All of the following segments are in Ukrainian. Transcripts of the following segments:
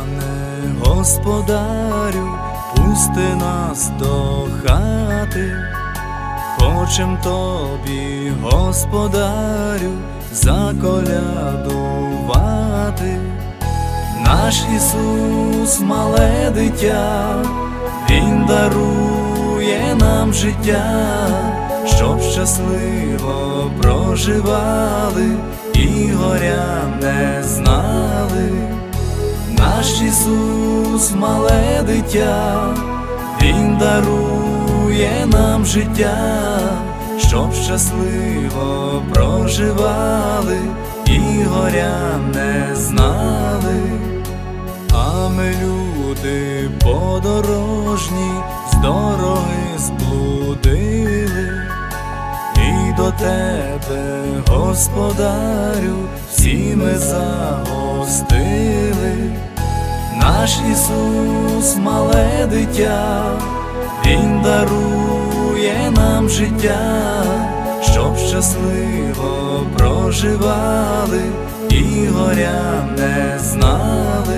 Пане, господарю, пусти нас до хати, хочем тобі, господарю, заколядувати. Наш Ісус, мале дитя, Він дарує нам життя, щоб щасливо проживали і горя не знали. Наш Ісус, мале дитя, Він дарує нам життя, щоб щасливо проживали і горя не знали. А ми люди подорожні, з дороги зблудили, і до тебе, господарю, всі ми загостили. Наш Ісус, мале дитя, Він дарує нам життя, щоб щасливо проживали і горя не знали.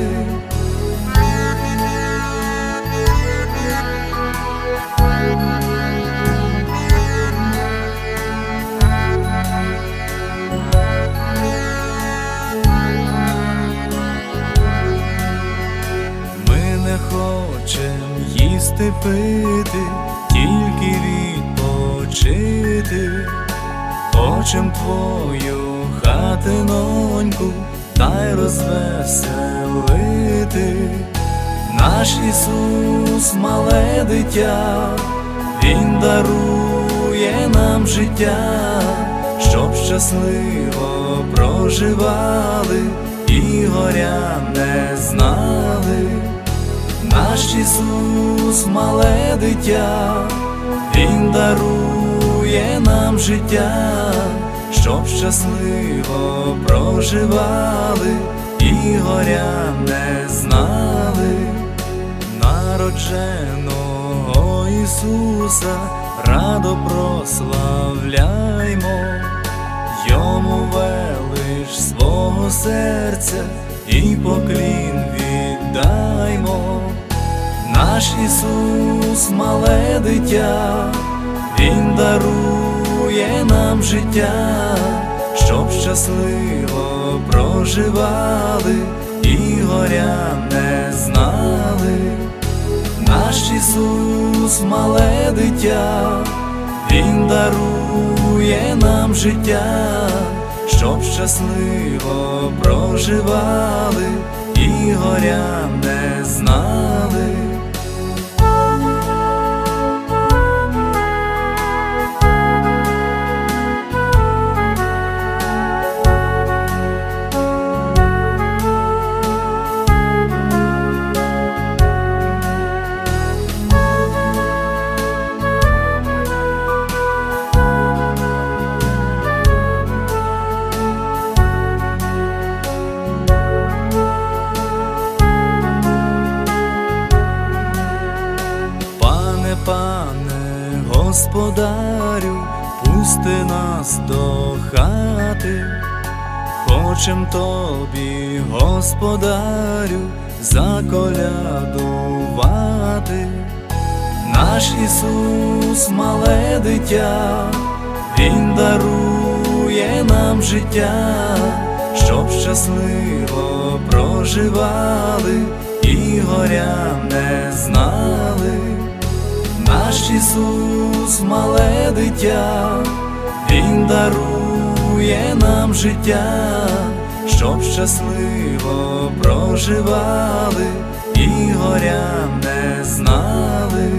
Їсти пити, тільки відпочити. Хочем твою хатиноньку та й розвеселити. Наш Ісус, мале дитя, Він дарує нам життя, щоб щасливо проживали і горя не знали. Наш Ісус, мале дитя, Він дарує нам життя, щоб щасливо проживали і горя не знали. Народженого Ісуса радо прославляймо, Йому велич свого серця і поклін віддаймо. Наш Ісус, мале дитя, Він дарує нам життя, щоб щасливо проживали і горя не знали. Наш Ісус, мале дитя, Він дарує нам життя, щоб щасливо проживали і горя Пане, господарю, пусти нас до хати, хочем тобі, господарю, заколядувати. Наш Ісус, мале дитя, Він дарує нам життя, щоб щасливо проживали і горя не знали. Наш Ісус, мале дитя, Він дарує нам життя, щоб щасливо проживали і горя не знали.